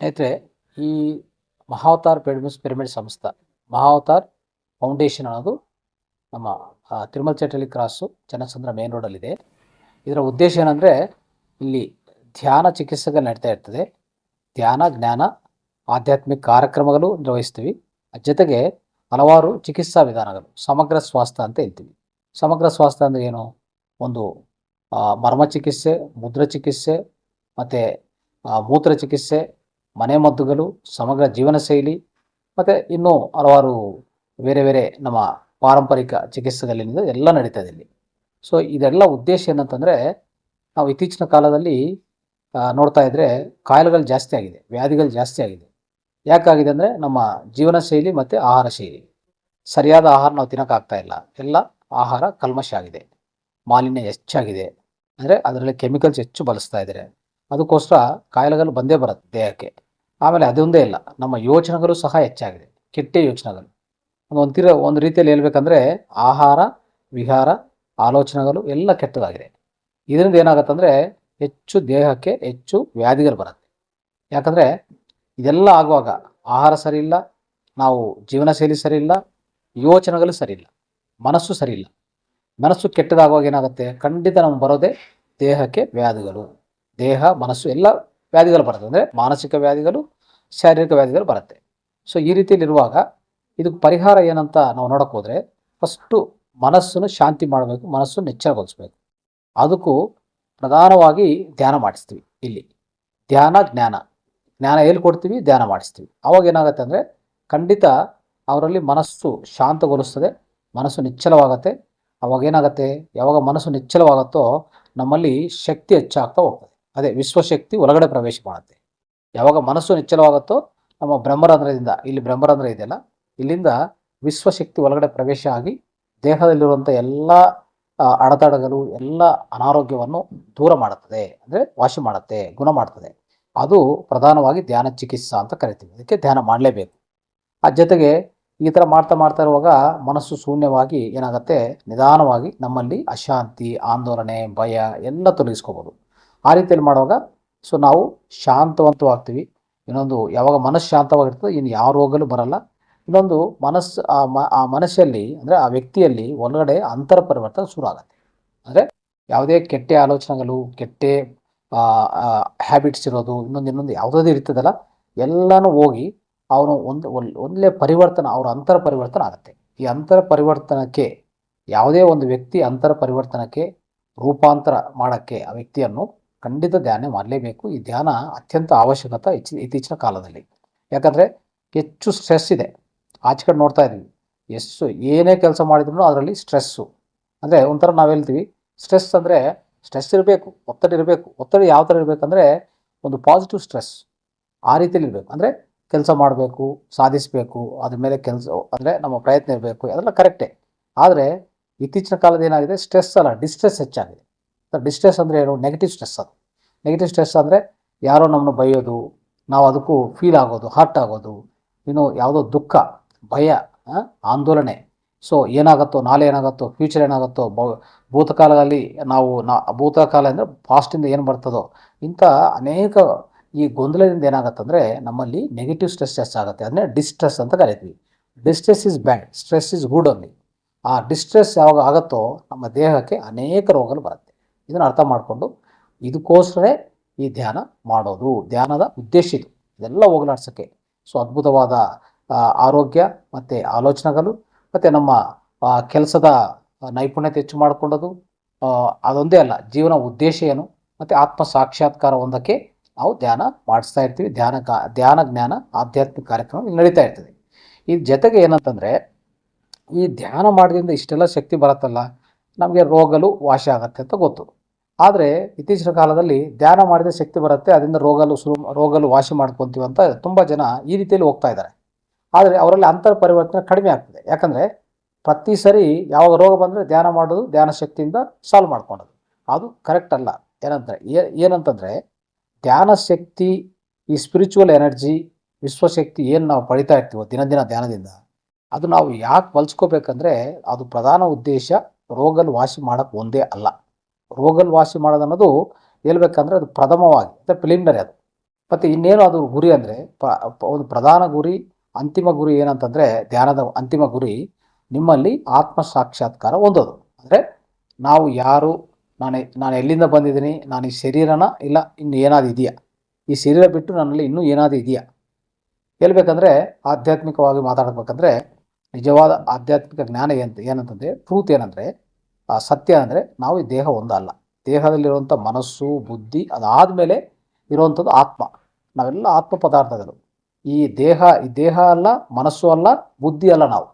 ಸ್ನೇಹಿತರೆ, ಈ Mahavatar pyramids pyramid ಸಂಸ್ಥೆ, ಮಹಾವತಾರ್ ಫೌಂಡೇಶನ್ ಅನ್ನೋದು ನಮ್ಮ ತಿರುಮಲ ಚಟಲಿ ಕ್ರಾಸು ಚನ್ನಚಂದ್ರ ಮೇನ್ ರೋಡಲ್ಲಿದೆ. ಇದರ ಉದ್ದೇಶ ಏನಂದರೆ, ಇಲ್ಲಿ ಧ್ಯಾನ ಚಿಕಿತ್ಸೆಗಳು ನಡೀತಾ ಇರ್ತದೆ. ಧ್ಯಾನ, ಜ್ಞಾನ, ಆಧ್ಯಾತ್ಮಿಕ ಕಾರ್ಯಕ್ರಮಗಳು ನಿರ್ವಹಿಸ್ತೀವಿ. ಜೊತೆಗೆ ಹಲವಾರು ಚಿಕಿತ್ಸಾ ವಿಧಾನಗಳು, ಸಮಗ್ರ ಸ್ವಾಸ್ಥ್ಯ ಅಂತ ಹೇಳ್ತೀವಿ. ಸಮಗ್ರ ಸ್ವಾಸ್ಥ್ಯ ಅಂದರೆ ಏನು? ಒಂದು ಮರ್ಮ ಚಿಕಿತ್ಸೆ, ಮುದ್ರ ಚಿಕಿತ್ಸೆ, ಮತ್ತು ಮೂತ್ರ ಚಿಕಿತ್ಸೆ ಮನೆಮದ್ದುಗಳು, ಸಮಗ್ರ ಜೀವನ ಶೈಲಿ, ಮತ್ತು ಇನ್ನೂ ಹಲವಾರು ಬೇರೆ ಬೇರೆ ನಮ್ಮ ಪಾರಂಪರಿಕ ಚಿಕಿತ್ಸೆಗಳಿಂದ ಎಲ್ಲ ನಡೀತಾ ಇದೆ ಇಲ್ಲಿ. ಸೊ ಇದೆಲ್ಲ ಉದ್ದೇಶ ಏನಂತಂದರೆ, ನಾವು ಇತ್ತೀಚಿನ ಕಾಲದಲ್ಲಿ ನೋಡ್ತಾ ಇದ್ದರೆ ಕಾಯಿಲೆಗಳು ಜಾಸ್ತಿ ಆಗಿದೆ, ವ್ಯಾಧಿಗಳು ಜಾಸ್ತಿ ಆಗಿದೆ. ಯಾಕಾಗಿದೆ ಅಂದರೆ ನಮ್ಮ ಜೀವನ ಶೈಲಿ ಮತ್ತು ಆಹಾರ ಶೈಲಿ. ಸರಿಯಾದ ಆಹಾರ ನಾವು ತಿನ್ನೋಕ್ಕಾಗ್ತಾ ಇಲ್ಲ. ಎಲ್ಲ ಆಹಾರ ಕಲ್ಮಶ ಆಗಿದೆ. ಮಾಲಿನ್ಯ ಹೆಚ್ಚಾಗಿದೆ. ಅಂದರೆ ಅದರಲ್ಲಿ ಕೆಮಿಕಲ್ಸ್ ಹೆಚ್ಚು ಬಳಸ್ತಾ ಇದ್ದಾರೆ. ಅದಕ್ಕೋಸ್ಕರ ಕಾಯಿಲೆಗಳು ಬಂದೇ ಬರುತ್ತೆ ದೇಹಕ್ಕೆ. ಆಮೇಲೆ ಅದೊಂದೇ ಇಲ್ಲ. ನಮ್ಮ ಯೋಚನೆಗಳು ಸಹ ಹೆಚ್ಚಾಗಿದೆ. ಕೆಟ್ಟ ಯೋಚನೆಗಳು. ಒಂದು ತೀರ ಒಂದು ರೀತಿಯಲ್ಲಿ ಹೇಳ್ಬೇಕಂದ್ರೆ ಆಹಾರ, ವಿಹಾರ, ಆಲೋಚನೆಗಳು ಎಲ್ಲ ಕೆಟ್ಟದಾಗಿದೆ. ಇದರಿಂದ ಏನಾಗುತ್ತಂದರೆ ಹೆಚ್ಚು ದೇಹಕ್ಕೆ ಹೆಚ್ಚು ವ್ಯಾಧಿಗಳು ಬರುತ್ತೆ. ಯಾಕಂದರೆ ಇದೆಲ್ಲ ಆಗುವಾಗ ಆಹಾರ ಸರಿ ಇಲ್ಲ, ನಾವು ಜೀವನ ಶೈಲಿ ಸರಿ ಇಲ್ಲ, ಯೋಚನೆಗಳು ಸರಿ ಇಲ್ಲ, ಮನಸ್ಸು ಸರಿ ಇಲ್ಲ. ಮನಸ್ಸು ಕೆಟ್ಟದಾಗುವಾಗ ಏನಾಗುತ್ತೆ? ಖಂಡಿತ ನಮ್ಗೆ ಬರೋದೇ ದೇಹಕ್ಕೆ ವ್ಯಾಧಿಗಳು. ದೇಹ, ಮನಸ್ಸು ಎಲ್ಲ ವ್ಯಾಧಿಗಳು ಬರುತ್ತೆ. ಅಂದರೆ ಮಾನಸಿಕ ವ್ಯಾಧಿಗಳು, ಶಾರೀರಿಕ ವ್ಯಾಧಿಗಳು ಬರುತ್ತೆ. ಸೊ ಈ ರೀತಿಯಲ್ಲಿರುವಾಗ ಇದಕ್ಕೆ ಪರಿಹಾರ ಏನಂತ ನಾವು ನೋಡಕ್ಕೆ ಹೋದರೆ ಫಸ್ಟು ಮನಸ್ಸನ್ನು ಶಾಂತಿ ಮಾಡಬೇಕು ಮನಸ್ಸು ನೆಚ್ಚರಗೊಳಿಸ್ಬೇಕು ಅದಕ್ಕೂ ಪ್ರಧಾನವಾಗಿ ಧ್ಯಾನ ಮಾಡಿಸ್ತೀವಿ ಇಲ್ಲಿ. ಧ್ಯಾನ, ಜ್ಞಾನ. ಜ್ಞಾನ ಎಲ್ಲಿ ಕೊಡ್ತೀವಿ? ಧ್ಯಾನ ಮಾಡಿಸ್ತೀವಿ. ಅವಾಗ ಏನಾಗುತ್ತೆ ಅಂದರೆ ಖಂಡಿತ ಅವರಲ್ಲಿ ಮನಸ್ಸು ಶಾಂತಗೊಳಿಸ್ತದೆ, ಮನಸ್ಸು ನಿಚ್ಚಲವಾಗತ್ತೆ ಅವಾಗ ಏನಾಗುತ್ತೆ? ಯಾವಾಗ ಮನಸ್ಸು ನಿಚ್ಚಲವಾಗುತ್ತೋ ನಮ್ಮಲ್ಲಿ ಶಕ್ತಿ ಹೆಚ್ಚಾಗ್ತಾ ಹೋಗ್ತದೆ. ಅದೇ ವಿಶ್ವಶಕ್ತಿ ಒಳಗಡೆ ಪ್ರವೇಶ ಮಾಡುತ್ತೆ. ಯಾವಾಗ ಮನಸ್ಸು ನಿಚ್ಚಲವಾಗುತ್ತೋ ನಮ್ಮ ಬ್ರಹ್ಮರಂಧ್ರದಿಂದ, ಇಲ್ಲಿ ಬ್ರಹ್ಮರಂಧ್ರ ಇದೆಯಲ್ಲ, ಇಲ್ಲಿಂದ ವಿಶ್ವಶಕ್ತಿ ಒಳಗಡೆ ಪ್ರವೇಶ ಆಗಿ ದೇಹದಲ್ಲಿರುವಂಥ ಎಲ್ಲ ಅಡೆತಡೆಗಳು, ಎಲ್ಲ ಅನಾರೋಗ್ಯವನ್ನು ದೂರ ಮಾಡುತ್ತದೆ. ಅಂದರೆ ವಾಸಿ ಮಾಡುತ್ತೆ, ಗುಣ ಮಾಡ್ತದೆ ಅದು ಪ್ರಧಾನವಾಗಿ ಧ್ಯಾನ ಚಿಕಿತ್ಸಾ ಅಂತ ಕರಿತೀವಿ. ಅದಕ್ಕೆ ಧ್ಯಾನ ಮಾಡಲೇಬೇಕು. ಆ ಜೊತೆಗೆ ಈ ಥರ ಮಾಡ್ತಾ ಮಾಡ್ತಾ ಇರುವಾಗ ಮನಸ್ಸು ಶೂನ್ಯವಾಗಿ ಏನಾಗುತ್ತೆ? ನಿಧಾನವಾಗಿ ನಮ್ಮಲ್ಲಿ ಅಶಾಂತಿ, ಆಂದೋಲನೆ, ಭಯ ಎಲ್ಲ ತೊಲಗಿಸ್ಕೋಬೋದು. ಆ ರೀತಿಯಲ್ಲಿ ಮಾಡುವಾಗ, ಸೊ ನಾವು ಶಾಂತವಂತವಾಗ್ತೀವಿ. ಇನ್ನೊಂದು ಯಾವಾಗ ಮನಸ್ಸು ಶಾಂತವಾಗಿರ್ತದೆ, ಇನ್ನು ಯಾವ ರೋಗಗಳು ಬರಲ್ಲ. ಇನ್ನೊಂದು ಮನಸ್ಸು, ಆ ಮನಸ್ಸಲ್ಲಿ, ಅಂದರೆ ಆ ವ್ಯಕ್ತಿಯಲ್ಲಿ ಒಳಗಡೆ ಅಂತರ ಪರಿವರ್ತನೆ ಶುರು ಆಗುತ್ತೆ ಅಂದರೆ ಯಾವುದೇ ಕೆಟ್ಟ ಆಲೋಚನೆಗಳು, ಕೆಟ್ಟ ಹ್ಯಾಬಿಟ್ಸ್ ಇರೋದು, ಇನ್ನೊಂದು ಇನ್ನೊಂದು ಯಾವುದಾದ್ರು ಇರ್ತದಲ್ಲ, ಎಲ್ಲನೂ ಹೋಗಿ ಅವನು ಒಂದು ಒಳ್ಳೆ ಪರಿವರ್ತನೆ, ಅವರ ಅಂತರ ಪರಿವರ್ತನೆ ಆಗುತ್ತೆ. ಈ ಅಂತರ ಪರಿವರ್ತನಕ್ಕೆ, ಯಾವುದೇ ಒಂದು ವ್ಯಕ್ತಿ ಅಂತರ ಪರಿವರ್ತನಕ್ಕೆ ರೂಪಾಂತರ ಮಾಡೋಕ್ಕೆ ಆ ವ್ಯಕ್ತಿಯನ್ನು ಖಂಡಿತ ಧ್ಯಾನ ಮಾಡಲೇಬೇಕು. ಈ ಧ್ಯಾನ ಅತ್ಯಂತ ಅವಶ್ಯಕತೆ ಹೆಚ್ಚು ಇತ್ತೀಚಿನ ಕಾಲದಲ್ಲಿ. ಯಾಕಂದರೆ ಹೆಚ್ಚು ಸ್ಟ್ರೆಸ್ ಇದೆ. ಆಚೆ ಕಡೆ ನೋಡ್ತಾ ಇದ್ದೀವಿ. ಎಷ್ಟು ಏನೇ ಕೆಲಸ ಮಾಡಿದ್ರು ಅದರಲ್ಲಿ ಸ್ಟ್ರೆಸ್ಸು ಅಂದರೆ ಒಂಥರ ನಾವು ಹೇಳ್ತೀವಿ ಸ್ಟ್ರೆಸ್ ಅಂದರೆ ಸ್ಟ್ರೆಸ್ ಇರಬೇಕು, ಒತ್ತಡ ಇರಬೇಕು. ಒತ್ತಡ ಯಾವ ಥರ ಇರಬೇಕಂದ್ರೆ ಒಂದು ಪಾಸಿಟಿವ್ ಸ್ಟ್ರೆಸ್ ಆ ರೀತಿಯಲ್ಲಿ ಇರಬೇಕು. ಅಂದರೆ ಕೆಲಸ ಮಾಡಬೇಕು, ಸಾಧಿಸಬೇಕು, ಅದ್ರ ಮೇಲೆ ಕೆಲಸ, ಅಂದರೆ ನಮ್ಮ ಪ್ರಯತ್ನ ಇರಬೇಕು. ಅದೆಲ್ಲ ಕರೆಕ್ಟೇ ಆದರೆ ಇತ್ತೀಚಿನ ಕಾಲದ ಏನಾಗಿದೆ? ಸ್ಟ್ರೆಸ್ ಅಲ್ಲ ಡಿಸ್ಟ್ರೆಸ್ ಹೆಚ್ಚಾಗಿದೆ. ಡಿಸ್ಟ್ರೆಸ್ ಅಂದರೆ ಏನು? ನೆಗೆಟಿವ್ ಸ್ಟ್ರೆಸ್ ಅದು. ನೆಗೆಟಿವ್ ಸ್ಟ್ರೆಸ್ ಅಂದರೆ ಯಾರೋ ನಮ್ಮನ್ನು ಬೈಯೋದು, ನಾವು ಅದಕ್ಕೂ ಫೀಲ್ ಆಗೋದು ಹರ್ಟ್ ಆಗೋದು ಇನ್ನು ಯಾವುದೋ ದುಃಖ, ಭಯ ಆಂದೋಲನೆ. ಸೊ ಏನಾಗುತ್ತೋ, ನಾಳೆ ಏನಾಗುತ್ತೋ ಫ್ಯೂಚರ್ ಏನಾಗುತ್ತೋ ಭೂತಕಾಲದಲ್ಲಿ ನಾವು ನಾ, ಭೂತಕಾಲ ಅಂದರೆ ಪಾಸ್ಟಿಂದ ಏನು ಬರ್ತದೋ, ಇಂಥ ಅನೇಕ ಈ ಗೊಂದಲದಿಂದ ಏನಾಗುತ್ತೆ ಅಂದರೆ ನಮ್ಮಲ್ಲಿ ನೆಗೆಟಿವ್ ಸ್ಟ್ರೆಸ್ ಜಾಸ್ತಿ ಆಗುತ್ತೆ. ಅದನ್ನೇ ಡಿಸ್ಟ್ರೆಸ್ ಅಂತ ಕರಿತೀವಿ. Distress is bad stress is good ಅಲ್ಲಿ ಆ ಡಿಸ್ಟ್ರೆಸ್ ಯಾವಾಗ ಆಗುತ್ತೋ, ನಮ್ಮ ದೇಹಕ್ಕೆ ಅನೇಕ ರೋಗಗಳು ಬರುತ್ತೆ. ಇದನ್ನು ಅರ್ಥ ಮಾಡಿಕೊಂಡು ಇದಕ್ಕೋಸ್ಕರ ಈ ಧ್ಯಾನ ಮಾಡೋದು. ಧ್ಯಾನದ ಉದ್ದೇಶ ಇದು. ಇದೆಲ್ಲ ಹೋಗಲಾಡ್ಸೋಕ್ಕೆ. ಸೊ, ಅದ್ಭುತವಾದ ಆರೋಗ್ಯ ಮತ್ತು ಆಲೋಚನೆಗಳು ಮತ್ತು ನಮ್ಮ ಕೆಲಸದ ನೈಪುಣ್ಯತೆ ಹೆಚ್ಚು ಮಾಡಿಕೊಂಡೋದು. ಅದೊಂದೇ ಅಲ್ಲ, ಜೀವನ ಉದ್ದೇಶ ಏನು ಮತ್ತು ಆತ್ಮ ಸಾಕ್ಷಾತ್ಕಾರ ಒಂದಕ್ಕೆ ನಾವು ಧ್ಯಾನ ಮಾಡಿಸ್ತಾ ಇರ್ತೀವಿ. ಧ್ಯಾನ ಧ್ಯಾನ ಜ್ಞಾನ ಆಧ್ಯಾತ್ಮಿಕ ಕಾರ್ಯಕ್ರಮ ನಡೀತಾ ಇರ್ತದೆ. ಇದು ಜೊತೆಗೆ ಏನಂತಂದರೆ ಈ ಧ್ಯಾನ ಮಾಡೋದ್ರಿಂದ ಇಷ್ಟೆಲ್ಲ ಶಕ್ತಿ ಬರುತ್ತಲ್ಲ. ನಮಗೆ ರೋಗಲು ವಾಸಿ ಆಗತ್ತೆ ಅಂತ ಗೊತ್ತು. ಆದರೆ ಇತ್ತೀಚಿನ ಕಾಲದಲ್ಲಿ ಧ್ಯಾನ ಮಾಡಿದ ಶಕ್ತಿ ಬರುತ್ತೆ, ಅದರಿಂದ ರೋಗಲು ಶುರು, ರೋಗಲು ವಾಸಿ ಮಾಡ್ಕೊತೀವಿ ಅಂತ ತುಂಬ ಜನ ಈ ರೀತಿಯಲ್ಲಿ ಹೋಗ್ತಾ ಇದ್ದಾರೆ. ಆದರೆ ಅವರಲ್ಲಿ ಅಂತರ ಪರಿವರ್ತನೆ ಕಡಿಮೆ ಆಗ್ತದೆ. ಯಾಕಂದರೆ ಪ್ರತಿ ಸರಿ ಯಾವಾಗ ರೋಗ ಬಂದರೆ ಧ್ಯಾನ ಮಾಡೋದು, ಧ್ಯಾನ ಶಕ್ತಿಯಿಂದ ಸಾಲ್ವ್ ಮಾಡ್ಕೊಳೋದು ಅದು ಕರೆಕ್ಟ್ ಅಲ್ಲ. ಏನಂತಾರೆ ಏನಂತಂದರೆ ಧ್ಯಾನ ಶಕ್ತಿ, ಈ ಸ್ಪಿರಿಚುವಲ್ ಎನರ್ಜಿ ವಿಶ್ವಶಕ್ತಿ ಏನು ನಾವು ಪಡಿತಾ ಇರ್ತೀವೋ ದಿನ ದಿನ ಧ್ಯಾನದಿಂದ, ಅದು ನಾವು ಯಾಕೆ ಬಳಸ್ಕೋಬೇಕಂದ್ರೆ ಅದು ಪ್ರಧಾನ ಉದ್ದೇಶ ರೋಗಲ್ ವಾಸಿ ಮಾಡೋಕ್ಕೆ ಒಂದೇ ಅಲ್ಲ. ರೋಗಲ್ ವಾಸಿ ಮಾಡೋದು ಅನ್ನೋದು ಹೇಳ್ಬೇಕಂದ್ರೆ ಅದು ಪ್ರಥಮವಾಗಿ ಅಂದರೆ ಪ್ರಿಲಿಮಿನರಿ ಅದು. ಮತ್ತು ಇನ್ನೇನು ಅದು ಗುರಿ ಅಂದರೆ, ಪ- ಒಂದು ಪ್ರಧಾನ ಗುರಿ, ಅಂತಿಮ ಗುರಿ ಏನಂತಂದರೆ, ಧ್ಯಾನದ ಅಂತಿಮ ಗುರಿ ನಿಮ್ಮಲ್ಲಿ ಆತ್ಮ ಸಾಕ್ಷಾತ್ಕಾರ ಹೊಂದೋದು. ಅಂದರೆ ನಾವು ಯಾರು, ನಾನು ನಾನು ಎಲ್ಲಿಂದ ಬಂದಿದ್ದೀನಿ, ನಾನು ಈ ಶರೀರನ ಇಲ್ಲ, ಇನ್ನು ಏನಾದ್ರು ಇದೆಯಾ? ಈ ಶರೀರ ಬಿಟ್ಟು ನನ್ನಲ್ಲಿ ಇನ್ನೂ ಏನಾದರೂ ಇದೆಯಾ? ಹೇಳ್ಬೇಕಂದ್ರೆ ಆಧ್ಯಾತ್ಮಿಕವಾಗಿ ಮಾತಾಡಬೇಕಂದ್ರೆ ನಿಜವಾದ ಆಧ್ಯಾತ್ಮಿಕ ಜ್ಞಾನ ಏನು ಏನಂತಂದರೆ ಟ್ರೂತ್ ಏನಂದರೆ, ಆ ಸತ್ಯ ಅಂದರೆ ನಾವು ಈ ದೇಹ ಒಂದಲ್ಲ. ದೇಹದಲ್ಲಿರುವಂಥ ಮನಸ್ಸು, ಬುದ್ಧಿ ಅದಾದಮೇಲೆ ಇರುವಂಥದ್ದು ಆತ್ಮ. ನಾವೆಲ್ಲ ಆತ್ಮ ಪದಾರ್ಥಗಳು. ಈ ದೇಹ ಈ ದೇಹ ಅಲ್ಲ, ಮನಸ್ಸು ಅಲ್ಲ, ಬುದ್ಧಿ ಅಲ್ಲ ನಾವು.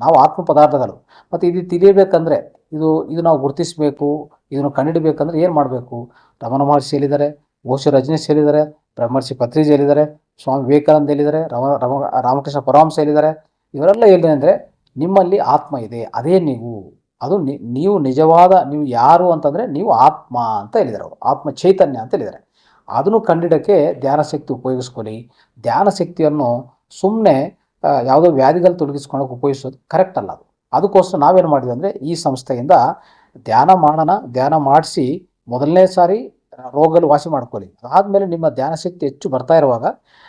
ನಾವು ಆತ್ಮ ಪದಾರ್ಥಗಳು. ಮತ್ತು ಇದು ತಿಳಿಯಬೇಕಂದ್ರೆ, ಇದು ಇದು ನಾವು ಗುರುತಿಸಬೇಕು, ಇದನ್ನು ಕಂಡುಹಿಡಬೇಕಂದ್ರೆ ಏನು ಮಾಡಬೇಕು? ರಮಣ ಮಹರ್ಷಿ ಹೇಳಿದ್ದಾರೆ ಓಶೋ ರಜನೀಶ್ ಹೇಳಿದ್ದಾರೆ ಬ್ರಹ್ಮರ್ಷಿ ಪತ್ರಿಜಿ ಹೇಳಿದ್ದಾರೆ ಸ್ವಾಮಿ ವಿವೇಕಾನಂದ ಹೇಳಿದ್ದಾರೆ ರಮ ರಮ, ರಾಮಕೃಷ್ಣ ಪರಮಹಂಸ ಹೇಳಿದ್ದಾರೆ ಇವರೆಲ್ಲ ಹೇಳಿದೆ ಅಂದರೆ ನಿಮ್ಮಲ್ಲಿ ಆತ್ಮ ಇದೆ, ಅದೇ ನೀವು. ಅದು ನೀವು ನಿಜವಾದ, ನೀವು ಯಾರು ಅಂತಂದರೆ ನೀವು ಆತ್ಮ ಅಂತ ಹೇಳಿದರು ಆತ್ಮ ಚೈತನ್ಯ ಅಂತ ಹೇಳಿದ್ದಾರೆ. ಅದನ್ನು ಕಂಡಿಡಕ್ಕೆ ಧ್ಯಾನ ಶಕ್ತಿ ಉಪಯೋಗಿಸ್ಕೊಳ್ಳಿ. ಧ್ಯಾನ ಶಕ್ತಿಯನ್ನು ಸುಮ್ಮನೆ ಯಾವುದೋ ವ್ಯಾಧಿಗಳು ತೊಡಗಿಸ್ಕೊಳಕ್ಕೆ ಉಪಯೋಗಿಸೋದು ಕರೆಕ್ಟ್ ಅಲ್ಲ ಅದು. ಅದಕ್ಕೋಸ್ಕರ ನಾವೇನು ಮಾಡಿದ್ವಿ ಅಂದರೆ ಈ ಸಂಸ್ಥೆಯಿಂದ ಧ್ಯಾನ ಮಾಡೋಣ, ಧ್ಯಾನ ಮಾಡಿಸಿ ಮೊದಲನೇ ಸಾರಿ ರೋಗಲ್ಲಿ ವಾಸಿ ಮಾಡ್ಕೊಳ್ಳಿ. ಅದಾದಮೇಲೆ ನಿಮ್ಮ ಧ್ಯಾನ ಶಕ್ತಿ ಹೆಚ್ಚು ಬರ್ತಾ ಇರುವಾಗ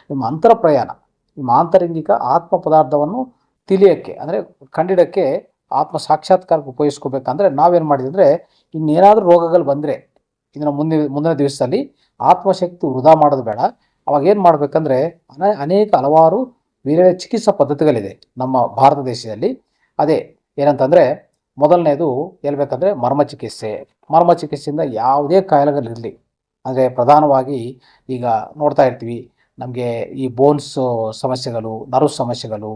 ನಿಮ್ಮ ಅಂತರ ಪ್ರಯಾಣ ಆಂತರಂಗಿಕ ಆತ್ಮ ಪದಾರ್ಥವನ್ನು ತಿಳಿಯೋಕ್ಕೆ, ಅಂದರೆ ಕಂಡಿಡಕ್ಕೆ ಆತ್ಮ ಸಾಕ್ಷಾತ್ಕಾರಕ್ಕೆ ಉಪಯೋಗಿಸ್ಕೋಬೇಕಂದ್ರೆ ನಾವೇನು ಮಾಡಿದ್ವಿ ಅಂದರೆ ಇನ್ನೇನಾದರೂ ರೋಗಗಳು ಬಂದರೆ ಇದನ್ನು ಮುಂದಿನ ಮುಂದಿನ ದಿವಸದಲ್ಲಿ ಆತ್ಮಶಕ್ತಿ ವೃಧಾ ಮಾಡೋದು ಬೇಡ. ಅವಾಗ ಏನು ಮಾಡಬೇಕಂದ್ರೆ ಅನೇ, ಅನೇಕ ಹಲವಾರು ಬೇರೆ ಚಿಕಿತ್ಸಾ ಪದ್ಧತಿಗಳಿದೆ ನಮ್ಮ ಭಾರತ ದೇಶದಲ್ಲಿ. ಅದೇ ಏನಂತಂದರೆ ಮೊದಲನೇದು ಹೇಳ್ಬೇಕಂದ್ರೆ ಮರ್ಮ ಚಿಕಿತ್ಸೆ. ಮರ್ಮ ಚಿಕಿತ್ಸೆಯಿಂದ ಯಾವುದೇ ಕಾಯಿಲೆಗಳಿರಲಿ ಅಂದರೆ ಪ್ರಧಾನವಾಗಿ ಈಗ ನೋಡ್ತಾ ಇರ್ತೀವಿ ನಮಗೆ ಈ ಬೋನ್ಸ್ ಸಮಸ್ಯೆಗಳು ನರ್ವ್ ಸಮಸ್ಯೆಗಳು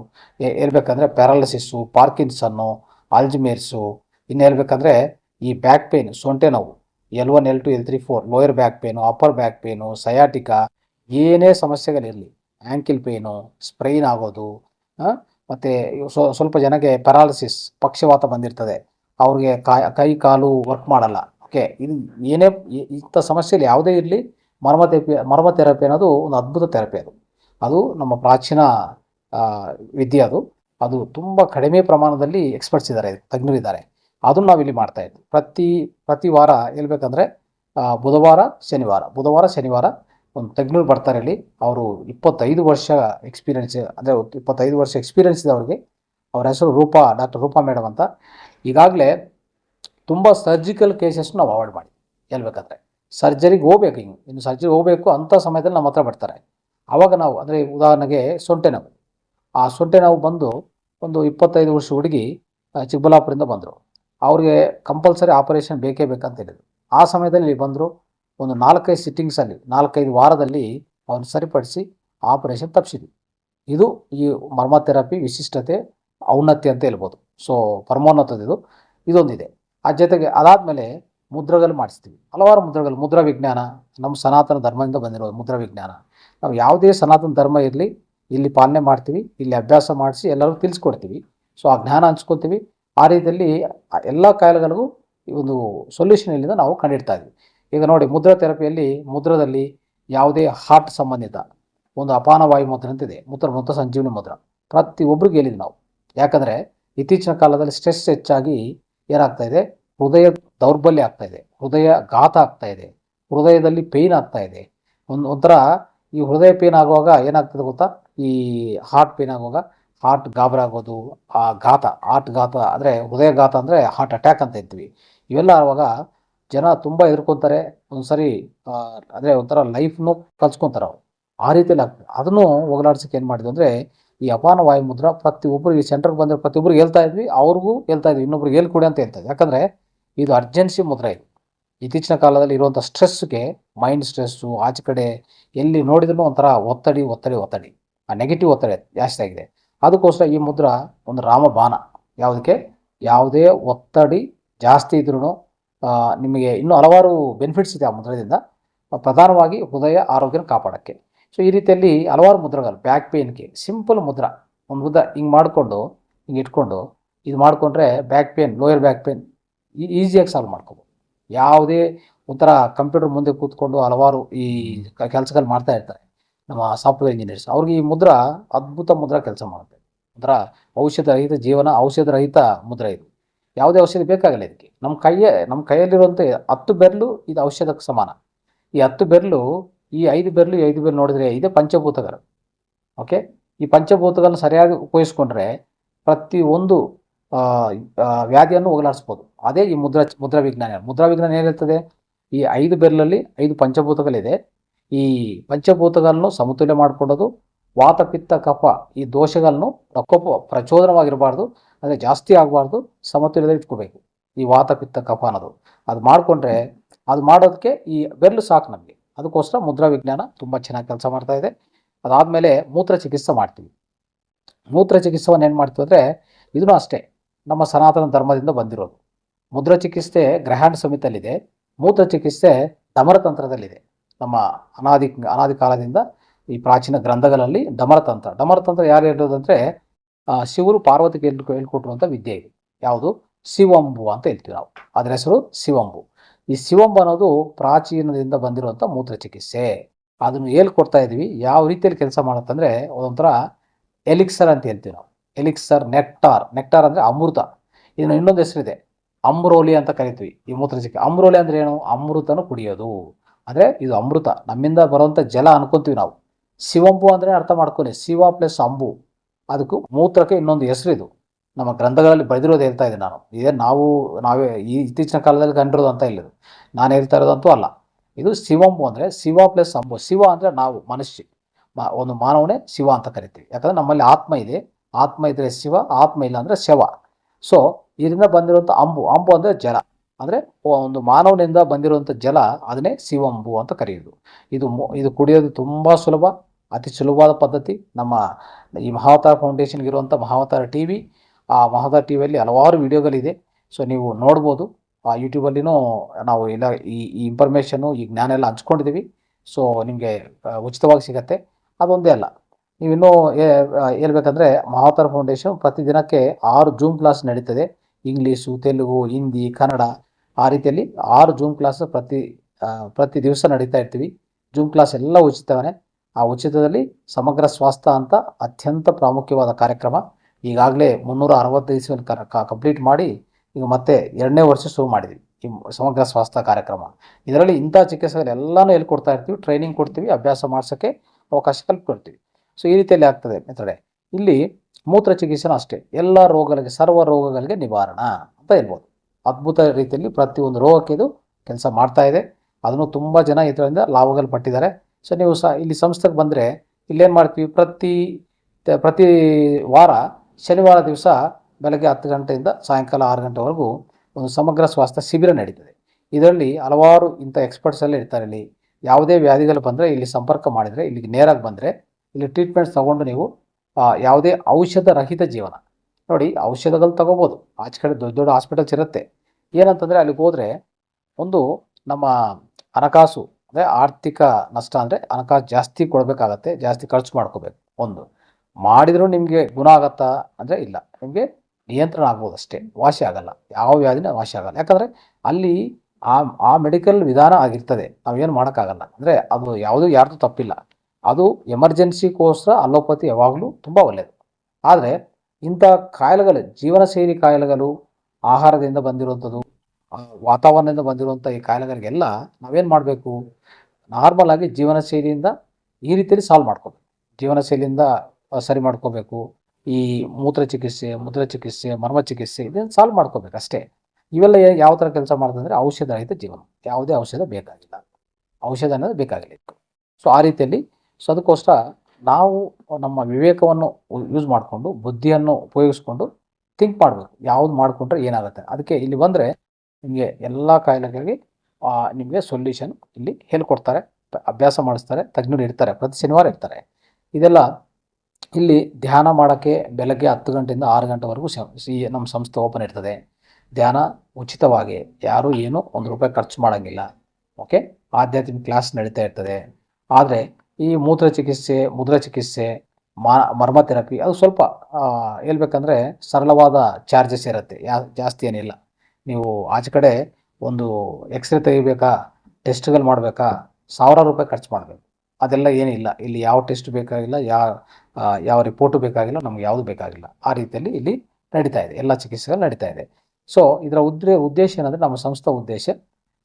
ಹೇಳ್ಬೇಕಂದ್ರೆ ಪ್ಯಾರಾಲಿಸಿಸ್ಸು ಪಾರ್ಕಿನ್ಸನ್ನು ಆಲ್ಜಿಮೇರ್ಸು ಇನ್ನು ಹೇಳ್ಬೇಕಂದ್ರೆ ಈ ಬ್ಯಾಕ್ ಪೇನ್ ಸೊಂಟೆ ನೋವು L one L two L three four lower back pain upper back pain sciatica ಏನೇ ಸಮಸ್ಯೆಗಳಿರಲಿ ಆ್ಯಂಕಿಲ್ ಪೇನು ಸ್ಪ್ರೈನ್ ಆಗೋದು ಮತ್ತು ಮತ್ತೆ ಸ್ವ- ಸ್ವಲ್ಪ ಜನಕ್ಕೆ ಪ್ಯಾರಾಲಿಸಿಸ್ ಪಕ್ಷವಾತ ಬಂದಿರ್ತದೆ, ಅವ್ರಿಗೆ ಕೈ ಕಾಲು ವರ್ಕ್ ಮಾಡಲ್ಲ ಓಕೆ ಇದು ಏನೇ ಇಂಥ ಸಮಸ್ಯೆಯಲ್ಲಿ ಯಾವುದೇ ಇರಲಿ ಮರ್ಮ ಥೆರಪಿ ಮರ್ಮ ಅನ್ನೋದು ಒಂದು ಅದ್ಭುತ ಥೆರಪಿ ಅದು. ಅದು ನಮ್ಮ ಪ್ರಾಚೀನ ವಿದ್ಯೆ ಅದು. ಅದು ತುಂಬ ಕಡಿಮೆ ಪ್ರಮಾಣದಲ್ಲಿ ಎಕ್ಸ್ಪರ್ಟ್ಸ್ ಇದ್ದಾರೆ ತಜ್ಞರಿದ್ದಾರೆ ಅದನ್ನು ನಾವು ಇಲ್ಲಿ ಮಾಡ್ತಾ ಇದ್ವಿ. ಪ್ರತಿ ಪ್ರತಿ ವಾರ ಹೇಳ್ಬೇಕಂದ್ರೆ ಬುಧವಾರ, ಶನಿವಾರ. ಬುಧವಾರ, ಶನಿವಾರ ಒಂದು ತಜ್ಞರು ಬರ್ತಾರೆ ಇಲ್ಲಿ. ಅವರು ಇಪ್ಪತ್ತೈದು ವರ್ಷ ಎಕ್ಸ್ಪೀರಿಯನ್ಸ್ ಅಂದರೆ ಇಪ್ಪತ್ತೈದು ವರ್ಷ ಎಕ್ಸ್ಪೀರಿಯನ್ಸ್ ಇದೆ ಅವ್ರಿಗೆ ಅವ್ರ ಹೆಸರು ರೂಪಾ, ಡಾಕ್ಟರ್ ರೂಪಾ ಮೇಡಮ್ ಅಂತ. ಈಗಾಗಲೇ ತುಂಬ ಸರ್ಜಿಕಲ್ ಕೇಸಸ್ನ ನಾವು ಅವಾಯ್ಡ್ ಮಾಡಿ. ಹೇಳ್ಬೇಕಂದ್ರೆ. ಸರ್ಜರಿಗೆ ಹೋಗ್ಬೇಕು ಹಿಂಗೆ ಇನ್ನು ಸರ್ಜರಿಗೆ ಹೋಗಬೇಕು ಅಂಥ ಸಮಯದಲ್ಲಿ ನಮ್ಮ ಹತ್ರ ಬರ್ತಾರೆ. ಆವಾಗ ನಾವು, ಅಂದರೆ ಉದಾಹರಣೆಗೆ ಸೊಂಟೆ ನೋವು. ಆ ಸೊಂಟೆ ನೋವು ಬಂದು ಒಂದು ಇಪ್ಪತ್ತೈದು ವರ್ಷ ಹುಡುಗಿ ಚಿಕ್ಕಬಳ್ಳಾಪುರದಿಂದ ಬಂದರು. ಅವ್ರಿಗೆ ಕಂಪಲ್ಸರಿ ಆಪರೇಷನ್ ಬೇಕೇ ಬೇಕಂತ ಹೇಳಿದರು. ಆ ಸಮಯದಲ್ಲಿ ಇಲ್ಲಿ ಬಂದರು. ಒಂದು ನಾಲ್ಕೈದು ಸಿಟ್ಟಿಂಗ್ಸಲ್ಲಿ ನಾಲ್ಕೈದು ವಾರದಲ್ಲಿ ಅವ್ರನ್ನ ಸರಿಪಡಿಸಿ ಆಪರೇಷನ್ ತಪ್ಪಿಸಿದ್ವಿ ಇದು ಈ ಮರ್ಮ ಥೆರಪಿ ವಿಶಿಷ್ಟತೆ, ಔನ್ನತ್ಯ ಅಂತ ಹೇಳ್ಬೋದು. ಸೊ ಪರಮೋನ್ನತದ್ದು ಇದೊಂದಿದೆ. ಆ ಜೊತೆಗೆ ಅದಾದಮೇಲೆ ಮುದ್ರಗಳು ಮಾಡಿಸ್ತೀವಿ. ಹಲವಾರು ಮುದ್ರಗಳು, ಮುದ್ರಾ ವಿಜ್ಞಾನ, ನಮ್ಮ ಸನಾತನ ಧರ್ಮದಿಂದ ಬಂದಿರೋದು ಮುದ್ರಾ ವಿಜ್ಞಾನ. ನಾವು ಯಾವುದೇ ಸನಾತನ ಧರ್ಮ ಇರಲಿ, ಇಲ್ಲಿ ಪಾಲನೆ ಮಾಡ್ತೀವಿ, ಇಲ್ಲಿ ಅಭ್ಯಾಸ ಮಾಡಿಸಿ ಎಲ್ಲರೂ ತಿಳಿಸ್ಕೊಡ್ತೀವಿ. ಸೊ, ಆ ಜ್ಞಾನ ಹಂಚ್ಕೊತೀವಿ. ಆ ರೀತಿಯಲ್ಲಿ ಎಲ್ಲ ಕಾಯಿಲೆಗಳಿಗೂ ಈ ಒಂದು ಸೊಲ್ಯೂಷನ್ ಇಲ್ಲಿಂದ ನಾವು ಕಂಡಿಡ್ತಾ ಇದ್ವಿ. ಈಗ ನೋಡಿ, ಮುದ್ರಾ ಥೆರಪಿಯಲ್ಲಿ ಮುದ್ರದಲ್ಲಿ ಯಾವುದೇ ಹಾರ್ಟ್ ಸಂಬಂಧಿತ ಒಂದು ಅಪಾನ ವಾಯು ಮುದ್ರ ಅಂತಿದೆ. ಮುದ್ರ ಮುದ್ರ ಸಂಜೀವನಿ ಮುದ್ರ. ಪ್ರತಿ ಒಬ್ರಿಗೆ ಹೇಳಿದ್ವಿ ನಾವು. ಯಾಕಂದರೆ ಇತ್ತೀಚಿನ ಕಾಲದಲ್ಲಿ ಸ್ಟ್ರೆಸ್ ಹೆಚ್ಚಾಗಿ ಏನಾಗ್ತಾ ಇದೆ? ಹೃದಯ ದೌರ್ಬಲ್ಯ ಆಗ್ತಾ ಇದೆ, ಹೃದಯ ಘಾತ ಆಗ್ತಾ ಇದೆ, ಹೃದಯದಲ್ಲಿ ಪೇಯ್ನ್ ಆಗ್ತಾ ಇದೆ. ಒಂದು ಒಂಥರ ಈ ಹೃದಯ ಪೇನ್ ಆಗುವಾಗ ಏನಾಗ್ತದೆ ಗೊತ್ತಾ? ಈ ಹಾರ್ಟ್ ಪೇನ್ ಆಗುವಾಗ ಹಾರ್ಟ್ ಗಾಬರ ಆಗೋದು, ಆ ಘಾತ ಹಾರ್ಟ್ ಘಾತ ಅಂದರೆ ಹೃದಯ ಘಾತ ಅಂದರೆ ಹಾರ್ಟ್ ಅಟ್ಯಾಕ್ ಅಂತ ಇದ್ವಿ ಇವೆಲ್ಲ ಆವಾಗ ಜನ ತುಂಬ ಎದುರ್ಕೊತಾರೆ ಒಂದ್ಸರಿ ಅಂದರೆ ಒಂಥರ ಲೈಫ್ನು ಕಲ್ಸ್ಕೊತಾರೆ ಅವರು. ಆ ರೀತಿಯಲ್ಲಿ ಆಗ್ತದೆ. ಅದನ್ನು ಹೋಗಲಾಡ್ಸಕ್ಕೆ ಏನು ಮಾಡಿದ್ವಿ ಅಂದರೆ ಈ ಅಪಾನ ವಾಯು ಪ್ರತಿ ಪ್ರತಿಯೊಬ್ಬರು ಈ ಸೆಂಟರ್ಗೆ ಬಂದರೆ ಪ್ರತಿಯೊಬ್ಬರಿಗೆ ಹೇಳ್ತಾ ಇದ್ವಿ, ಅವ್ರಿಗೂ ಹೇಳ್ತಾ ಇದ್ವಿ, ಇನ್ನೊಬ್ರಿಗೆ ಹೇಳ್ಕೊಡಿ ಅಂತ ಹೇಳ್ತಾ ಇದ್ವಿ. ಯಾಕಂದರೆ ಇದು ಅರ್ಜೆನ್ಸಿ ಮುದ್ರೆ ಇದು. ಇತ್ತೀಚಿನ ಕಾಲದಲ್ಲಿ ಇರುವಂಥ ಸ್ಟ್ರೆಸ್ಗೆ ಮೈಂಡ್ ಸ್ಟ್ರೆಸ್ಸು ಆಚೆ ಕಡೆ ಎಲ್ಲಿ ನೋಡಿದ್ರು ಒಂಥರ ಒತ್ತಡಿ ಒತ್ತಡಿ ಒತ್ತಡಿ. ಆ ನೆಗೆಟಿವ್ ಒತ್ತಡ ಜಾಸ್ತಿ ಆಗಿದೆ. ಅದಕ್ಕೋಸ್ಕರ ಈ ಮುದ್ರ ಒಂದು ರಾಮಬಾನ ಯಾವುದಕ್ಕೆ? ಯಾವುದೇ ಒತ್ತಡಿ ಜಾಸ್ತಿ ಇದ್ರೂ ನಿಮಗೆ ಇನ್ನೂ ಹಲವಾರು ಬೆನಿಫಿಟ್ಸ್ ಇದೆ ಆ ಮುದ್ರದಿಂದ. ಪ್ರಧಾನವಾಗಿ ಹೃದಯ ಆರೋಗ್ಯನ ಕಾಪಾಡೋಕ್ಕೆ. ಸೊ ಈ ರೀತಿಯಲ್ಲಿ ಹಲವಾರು ಮುದ್ರೆಗಳು ಬ್ಯಾಕ್ ಪೇಯ್ನ್ಗೆ ಸಿಂಪಲ್ ಮುದ್ರ. ಒಂದು ಮುದ್ರ ಹಿಂಗೆ ಮಾಡಿಕೊಂಡು, ಹಿಂಗೆ ಇಟ್ಕೊಂಡು, ಇದು ಮಾಡಿಕೊಂಡ್ರೆ back pain lower back pain ಈಸಿಯಾಗಿ ಸಾಲ್ವ್ ಮಾಡ್ಕೋಬೋದು. ಯಾವುದೇ ಒಂಥರ ಕಂಪ್ಯೂಟರ್ ಮುಂದೆ ಕೂತ್ಕೊಂಡು ಹಲವಾರು ಈ ಕೆಲಸಗಳು ಮಾಡ್ತಾ ಇರ್ತಾರೆ. ನಮ್ಮ ಸಾಫ್ಟ್ವೇರ್ ಇಂಜಿನಿಯರ್ಸ್ ಅವ್ರಿಗೆ ಈ ಮುದ್ರ ಅದ್ಭುತ ಮುದ್ರ ಕೆಲಸ ಮಾಡುತ್ತೆ. ಒಂಥರ ಔಷಧ ರಹಿತ ಜೀವನ ಔಷಧ ರಹಿತ ಮುದ್ರ ಇದು. ಯಾವುದೇ ಔಷಧಿ ಬೇಕಾಗಲ್ಲ ಇದಕ್ಕೆ. ನಮ್ಮ ಕೈಯೇ ನಮ್ಮ ಕೈಯಲ್ಲಿರುವಂಥ ಹತ್ತು ಬೆರಳು ಇದು ಔಷಧಕ್ಕೆ ಸಮಾನ. ಈ ಹತ್ತು ಬೆರಳು ಈ ಐದು ಬೆರಳು ಐದು ಬೆರಳು ನೋಡಿದ್ರೆ ಇದೇ ಪಂಚಭೂತಗಳು. ಓಕೆ ಈ ಪಂಚಭೂತಗಳನ್ನ ಸರಿಯಾಗಿ ಉಪಯೋಗಿಸ್ಕೊಂಡ್ರೆ ಪ್ರತಿ ಒಂದು ಆ, ಆ, ವ್ಯಾಧಿಯನ್ನು ಹೋಗಲಾಡಿಸ್ಬೋದು. ಅದೇ ಈ ಮುದ್ರ, ಮುದ್ರಾ ವಿಜ್ಞಾನ. ಮುದ್ರಾ ವಿಜ್ಞಾನ ಏನಿರ್ತದೆ? ಈ ಐದು ಬೆರಲಲ್ಲಿ ಐದು ಪಂಚಭೂತಗಳಿದೆ. ಈ ಪಂಚಭೂತಗಳನ್ನು ಸಮತುಲ್ಯ ಮಾಡಿಕೊಡೋದು ವಾತ ಪಿತ್ತ ಕಫ, ಈ ದೋಷಗಳನ್ನು ಪ್ರಕೋಪ, ಪ್ರಚೋದನವಾಗಿರಬಾರ್ದು, ಅಂದರೆ ಜಾಸ್ತಿ ಆಗಬಾರ್ದು, ಸಮತುಲ್ಯದಲ್ಲಿ ಇಟ್ಕೋಬೇಕು. ಈ ವಾತ ಪಿತ್ತ ಕಫ ಅನ್ನೋದು. ಅದು ಮಾಡಿಕೊಂಡ್ರೆ, ಅದು ಮಾಡೋದಕ್ಕೆ ಈ ಬೆರಳು ಸಾಕು ನಮಗೆ. ಅದಕ್ಕೋಸ್ಕರ ಮುದ್ರಾ ವಿಜ್ಞಾನ ತುಂಬ ಚೆನ್ನಾಗಿ ಕೆಲಸ ಮಾಡ್ತಾ ಇದೆ. ಅದಾದಮೇಲೆ ಮೂತ್ರ ಚಿಕಿತ್ಸೆ ಮಾಡ್ತೀವಿ. ಮೂತ್ರ ಚಿಕಿತ್ಸವನ್ನು ಏನು ಮಾಡ್ತೀವಿ ಅಂದರೆ ಇದೂ ಅಷ್ಟೇ. ನಮ್ಮ ಸನಾತನ ಧರ್ಮದಿಂದ ಬಂದಿರೋದು. ಮುದ್ರ ಚಿಕಿತ್ಸೆ ಗ್ರಹಣ ಸಮಿತಲ್ಲಿದೆ ಮೂತ್ರ ಚಿಕಿತ್ಸೆ ಡಮರತಂತ್ರದಲ್ಲಿದೆ ನಮ್ಮ ಅನಾದಿ ಅನಾದಿ ಕಾಲದಿಂದ ಈ ಪ್ರಾಚೀನ ಗ್ರಂಥಗಳಲ್ಲಿ ಡಮರತಂತ್ರ ಡಮರತಂತ್ರ ಯಾರು ಹೇಳೋದಂದ್ರೆ ಶಿವರು ಪಾರ್ವತಿಗೆ ಹೇಳ್ಕೊ ಹೇಳ್ಕೊಟ್ಟಿರುವಂಥ ವಿದ್ಯೆ ಇದು. ಯಾವುದು? ಶಿವಂಬು ಅಂತ ಹೇಳ್ತೀವಿ ನಾವು. ಅದರ ಹೆಸರು ಶಿವಂಬು. ಈ ಶಿವಂಬು ಅನ್ನೋದು ಪ್ರಾಚೀನದಿಂದ ಬಂದಿರುವಂಥ ಮೂತ್ರ ಚಿಕಿತ್ಸೆ. ಅದನ್ನು ಹೇಳ್ಕೊಡ್ತಾ ಇದ್ದೀವಿ ಯಾವ ರೀತಿಯಲ್ಲಿ ಕೆಲಸ ಮಾಡುತ್ತಂದ್ರೆ, ಒಂಥರ ಎಲಿಕ್ಸರ್ ಅಂತ ಹೇಳ್ತೀವಿ ನಾವು. ಎಲಿಕ್ಸರ್ ನೆಕ್ಟಾರ್ ನೆಕ್ಟಾರ್ ಅಂದರೆ ಅಮೃತ. ಇದನ್ನ ಇನ್ನೊಂದು ಹೆಸರಿದೆ, ಅಮ್ರೋಲಿ ಅಂತ ಕರಿತೀವಿ ಈ ಮೂತ್ರ ಚಿಕಿತ್ಸೆ ಅಮ್ರೋಲಿ ಅಂದರೆ ಏನು? ಅಮೃತನು ಕುಡಿಯೋದು. ಅಂದರೆ ಇದು ಅಮೃತ, ನಮ್ಮಿಂದ ಬರುವಂಥ ಜಲ ಅನ್ಕೊಂತೀವಿ ನಾವು. ಶಿವಂಬು ಅಂದರೆ ಅರ್ಥ ಮಾಡ್ಕೊಳ್ಳಿ ಶಿವ ಪ್ಲಸ್ ಅಂಬು. ಅದಕ್ಕೂ ಮೂತ್ರಕ್ಕೆ ಇನ್ನೊಂದು ಹೆಸರು ಇದು ನಮ್ಮ ಗ್ರಂಥಗಳಲ್ಲಿ ಬರೆದಿರೋದು ಹೇಳ್ತಾ ಇದ್ದೀನಿ ನಾನು. ಇದೇ ನಾವು, ನಾವೇ ಈ ಇತ್ತೀಚಿನ ಕಾಲದಲ್ಲಿ ಕಂಡಿರೋದು ಅಂತ ಇಲ್ಲ ಇದು. ನಾನು ಹೇಳ್ತಾ ಇರೋದಂತೂ ಅಲ್ಲ. ಇದು ಶಿವಂಬು ಅಂದರೆ ಶಿವ ಪ್ಲಸ್ ಅಂಬು. ಶಿವ ಅಂದರೆ ನಾವು, ಮನುಷ್ಯ. ಒಂದು ಮಾನವನೇ ಶಿವ ಅಂತ ಕರಿತೀವಿ. ಯಾಕಂದರೆ ನಮ್ಮಲ್ಲಿ ಆತ್ಮ ಇದೆ. ಆತ್ಮ ಇದ್ರೆ ಶಿವ, ಆತ್ಮ ಇಲ್ಲ ಅಂದರೆ ಶವ. ಸೊ ಇದರಿಂದ ಬಂದಿರುವಂಥ ಅಂಬು ಅಂಬು ಅಂದರೆ ಜಲ. ಅಂದರೆ ಒಂದು ಮಾನವನಿಂದ ಬಂದಿರುವಂಥ ಜಲ ಅದನ್ನೇ ಶಿವಂಬು ಅಂತ ಕರೆಯೋದು. ಇದು ಇದು ಕುಡಿಯೋದು ತುಂಬ ಸುಲಭ, ಅತಿ ಸುಲಭವಾದ ಪದ್ಧತಿ. ನಮ್ಮ ಈ ಮಹಾವತಾರ ಫೌಂಡೇಶನ್ಗೆ ಇರುವಂಥ ಮಹಾವತಾರ ಟಿ ವಿ ಆ ಮಹಾವತಾರ ಟಿ ವಿಯಲ್ಲಿ ಹಲವಾರು ವಿಡಿಯೋಗಳಿದೆ. ಸೊ ನೀವು ನೋಡ್ಬೋದು. ಆ ಯೂಟ್ಯೂಬಲ್ಲಿನೂ ನಾವು ಎಲ್ಲ ಈ ಈ ಇನ್ಫಾರ್ಮೇಷನ್ನು ಈ ಜ್ಞಾನ ಎಲ್ಲ ಹಂಚ್ಕೊಂಡಿದ್ದೀವಿ. ಸೊ ನಿಮಗೆ ಉಚಿತವಾಗಿ ಸಿಗತ್ತೆ. ಅದೊಂದೇ ಅಲ್ಲ. ನೀವಿನ್ನೂ ಹೇಳ್ಬೇಕಂದ್ರೆ ಮಹಾವತಾರ ಫೌಂಡೇಶನ್ ಪ್ರತಿದಿನಕ್ಕೆ ಆರು ಜೂಮ್ ಕ್ಲಾಸ್ ನಡೀತದೆ. ಇಂಗ್ಲೀಷು ತೆಲುಗು, ಹಿಂದಿ, ಕನ್ನಡ ಆ ರೀತಿಯಲ್ಲಿ ಆರು ಜೂಮ್ ಕ್ಲಾಸ್ ಪ್ರತಿ ಪ್ರತಿ ದಿವಸ ನಡೀತಾ ಇರ್ತೀವಿ. ಜೂಮ್ ಕ್ಲಾಸ್ ಎಲ್ಲ ಉಚಿತವೇ. ಆ ಉಚಿತದಲ್ಲಿ ಸಮಗ್ರ ಸ್ವಾಸ್ಥ್ಯ ಅಂತ ಅತ್ಯಂತ ಪ್ರಾಮುಖ್ಯವಾದ ಕಾರ್ಯಕ್ರಮ. ಈಗಾಗಲೇ ಮುನ್ನೂರ ಅರವತ್ತು ದಿವಸ ಕಂಪ್ಲೀಟ್ ಮಾಡಿ ಈಗ ಮತ್ತೆ ಎರಡನೇ ವರ್ಷ ಶುರು ಮಾಡಿದ್ವಿ. ಈ ಸಮಗ್ರ ಸ್ವಾಸ್ಥ್ಯ ಕಾರ್ಯಕ್ರಮ. ಇದರಲ್ಲಿ ಇಂಥ ಚಿಕಿತ್ಸೆಗಳೆಲ್ಲನೂ ಹೇಳ್ಕೊಡ್ತಾ ಇರ್ತೀವಿ. ಟ್ರೈನಿಂಗ್ ಕೊಡ್ತೀವಿ. ಅಭ್ಯಾಸ ಮಾಡಿಸೋಕ್ಕೆ ಅವಕಾಶ ಕಲ್ಪಿಕೊಡ್ತೀವಿ. ಸೊ ಈ ರೀತಿಯಲ್ಲಿ ಆಗ್ತದೆ ಮೆಥಡೆ ಇಲ್ಲಿ ಮೂತ್ರ ಚಿಕಿತ್ಸೆನೂ ಅಷ್ಟೇ. ಎಲ್ಲ ರೋಗಗಳಿಗೆ, ಸರ್ವ ರೋಗಗಳಿಗೆ ನಿವಾರಣ ಅಂತ ಹೇಳ್ಬೋದು. ಅದ್ಭುತ ರೀತಿಯಲ್ಲಿ ಪ್ರತಿಯೊಂದು ರೋಗಕ್ಕೆ ಇದು ಕೆಲಸ ಮಾಡ್ತಾ ಇದೆ. ಅದನ್ನು ತುಂಬ ಜನ ಇದರಿಂದ ಲಾಭಗಳು ಪಟ್ಟಿದ್ದಾರೆ ಸೊ ನೀವು ಸಹ ಇಲ್ಲಿ ಸಂಸ್ಥೆಗೆ ಬಂದರೆ ಇಲ್ಲೇನು ಮಾಡ್ತೀವಿ? ಪ್ರತಿ ಪ್ರತಿ ವಾರ ಶನಿವಾರ ದಿವಸ ಬೆಳಗ್ಗೆ ಹತ್ತು ಗಂಟೆಯಿಂದ ಸಾಯಂಕಾಲ ಆರು ಗಂಟೆವರೆಗೂ ಒಂದು ಸಮಗ್ರ ಸ್ವಾಸ್ಥ್ಯ ಶಿಬಿರ ನಡೀತದೆ. ಇದರಲ್ಲಿ ಹಲವಾರು ಇಂಥ ಎಕ್ಸ್ಪರ್ಟ್ಸ್ ಎಲ್ಲ ಇರ್ತಾರೆ ಇಲ್ಲಿ. ಯಾವುದೇ ವ್ಯಾಧಿಗಳು ಬಂದರೆ ಇಲ್ಲಿ ಸಂಪರ್ಕ ಮಾಡಿದರೆ, ಇಲ್ಲಿಗೆ ನೇರಾಗಿ ಬಂದರೆ ಇಲ್ಲಿ ಟ್ರೀಟ್ಮೆಂಟ್ಸ್ ತಗೊಂಡು ನೀವು ಯಾವುದೇ ಔಷಧ ರಹಿತ ಜೀವನ. ನೋಡಿ, ಔಷಧಗಳು ತಗೋಬೋದು. ಆಚೆ ಕಡೆ ದೊಡ್ಡ ದೊಡ್ಡ ಹಾಸ್ಪಿಟಲ್ಸ್ ಇರುತ್ತೆ. ಏನಂತಂದರೆ ಅಲ್ಲಿಗೆ ಹೋದರೆ ಒಂದು ನಮ್ಮ ಹಣಕಾಸು, ಅಂದರೆ ಆರ್ಥಿಕ ನಷ್ಟ ಅಂದರೆ ಹಣಕಾಸು ಜಾಸ್ತಿ ಕೊಡಬೇಕಾಗತ್ತೆ, ಜಾಸ್ತಿ ಖರ್ಚು ಮಾಡ್ಕೋಬೇಕು. ಒಂದು. ಮಾಡಿದರೂ ನಿಮಗೆ ಗುಣ ಆಗತ್ತಾ ಅಂದರೆ ಇಲ್ಲ. ನಿಮಗೆ ನಿಯಂತ್ರಣ ಆಗ್ಬೋದು ಅಷ್ಟೇ. ವಾಸಿ ಆಗಲ್ಲ. ಯಾವ ವ್ಯಾಧಿನ ವಾಸಿ ಆಗಲ್ಲ. ಯಾಕಂದರೆ ಅಲ್ಲಿ ಆ ಆ ಮೆಡಿಕಲ್ ವಿಧಾನ ಆಗಿರ್ತದೆ. ನಾವೇನು ಮಾಡೋಕ್ಕಾಗಲ್ಲ. ಅಂದರೆ ಅದು ಯಾವುದೂ ಯಾರ್ದು ತಪ್ಪಿಲ್ಲ. ಅದು ಎಮರ್ಜೆನ್ಸಿಗೋಸ್ಕರ ಅಲೋಪತಿ ಯಾವಾಗಲೂ ತುಂಬ ಒಳ್ಳೆಯದು ಆದರೆ ಇಂಥ ಕಾಯಿಲೆಗಳು, ಜೀವನ ಶೈಲಿ ಕಾಯಿಲೆಗಳು, ಆಹಾರದಿಂದ ಬಂದಿರುವಂಥದ್ದು ವಾತಾವರಣದಿಂದ ಬಂದಿರುವಂಥ ಈ ಕಾಯಿಲೆಗಳಿಗೆಲ್ಲ ನಾವೇನು ಮಾಡಬೇಕು? ನಾರ್ಮಲ್ ಆಗಿ ಜೀವನ ಶೈಲಿಯಿಂದ ಈ ರೀತಿಯಲ್ಲಿ ಸಾಲ್ವ್ ಮಾಡ್ಕೋಬೇಕು. ಜೀವನ ಶೈಲಿಯಿಂದ ಸರಿ ಮಾಡ್ಕೋಬೇಕು. ಈ ಮೂತ್ರ ಚಿಕಿತ್ಸೆ, ಮುದ್ರ ಚಿಕಿತ್ಸೆ, ಮರ್ಮ ಚಿಕಿತ್ಸೆ ಇದನ್ನು ಸಾಲ್ವ್ ಮಾಡ್ಕೋಬೇಕು ಅಷ್ಟೇ. ಇವೆಲ್ಲ ಯಾವ ಥರ ಕೆಲಸ ಮಾಡ್ತದೆ ಅಂದರೆ ಔಷಧ ರಹಿತ ಜೀವನ. ಯಾವುದೇ ಔಷಧ ಬೇಕಾಗಿಲ್ಲ. ಔಷಧ ಅನ್ನೋದು ಬೇಕಾಗಿಲ್ಲ. ಸೊ, ಆ ರೀತಿಯಲ್ಲಿ ಸೊ ಅದಕ್ಕೋಸ್ಕರ ನಾವು ನಮ್ಮ ವಿವೇಕವನ್ನು ಯೂಸ್ ಮಾಡಿಕೊಂಡು, ಬುದ್ಧಿಯನ್ನು ಉಪಯೋಗಿಸ್ಕೊಂಡು ಥಿಂಕ್ ಮಾಡಬೇಕು. ಯಾವ್ದು ಮಾಡಿಕೊಂಡ್ರೆ ಏನಾಗುತ್ತೆ? ಅದಕ್ಕೆ ಇಲ್ಲಿ ಬಂದರೆ ನಿಮಗೆ ಎಲ್ಲ ಕಾಯಿಲೆಗಳಿಗೆ ನಿಮಗೆ ಸೊಲ್ಯೂಷನ್ ಇಲ್ಲಿ ಹೇಳ್ಕೊಡ್ತಾರೆ ಅಭ್ಯಾಸ ಮಾಡಿಸ್ತಾರೆ, ತಜ್ಞರು ಇರ್ತಾರೆ ಪ್ರತಿ ಶನಿವಾರ ಇರ್ತಾರೆ ಇದೆಲ್ಲ ಇಲ್ಲಿ ಧ್ಯಾನ ಮಾಡೋಕ್ಕೆ ಬೆಳಗ್ಗೆ ಹತ್ತು ಗಂಟೆಯಿಂದ ಆರು ಗಂಟೆವರೆಗೂ ಸ- ನಮ್ಮ ಸಂಸ್ಥೆ ಓಪನ್ ಇರ್ತದೆ. ಧ್ಯಾನ ಉಚಿತವಾಗಿ, ಯಾರೂ ಏನೂ ಒಂದು ರೂಪಾಯಿ ಖರ್ಚು ಮಾಡೋಂಗಿಲ್ಲ. ಓಕೆ ಆಧ್ಯಾತ್ಮಿಕ ಕ್ಲಾಸ್ ನಡೀತಾ ಇರ್ತದೆ. ಆದರೆ ಈ ಮೂತ್ರ ಚಿಕಿತ್ಸೆ, ಮುದ್ರ ಚಿಕಿತ್ಸೆ ಮರ್ಮ ಥೆರಪಿ ಅದು ಸ್ವಲ್ಪ ಹೇಳ್ಬೇಕಂದ್ರೆ ಸರಳವಾದ ಚಾರ್ಜಸ್ ಇರುತ್ತೆ. ಯಾ, ಜಾಸ್ತಿ ಏನಿಲ್ಲ. ನೀವು ಆಚೆ ಕಡೆ ಒಂದು ಎಕ್ಸ್ರೇ ತೆಗಿಬೇಕಾ, ಟೆಸ್ಟ್ಗಳು ಮಾಡಬೇಕಾ, ಸಾವಿರ ರೂಪಾಯಿ ಖರ್ಚು ಮಾಡಬೇಕು. ಅದೆಲ್ಲ ಏನಿಲ್ಲ. ಇಲ್ಲಿ ಯಾವ ಟೆಸ್ಟ್ ಬೇಕಾಗಿಲ್ಲ ಯಾವ ಯಾವ ರಿಪೋರ್ಟು ಬೇಕಾಗಿಲ್ಲ, ನಮ್ಗೆ ಯಾವುದು ಬೇಕಾಗಿಲ್ಲ. ಆ ರೀತಿಯಲ್ಲಿ ಇಲ್ಲಿ ನಡೀತಾ ಇದೆ. ಎಲ್ಲ ಚಿಕಿತ್ಸೆಗಳು ನಡೀತಾ ಇದೆ. ಸೊ, ಇದರ ಉದ್ದೇ ಉದ್ದೇಶ ಏನಂದರೆ ನಮ್ಮ ಸಂಸ್ಥೆ ಉದ್ದೇಶ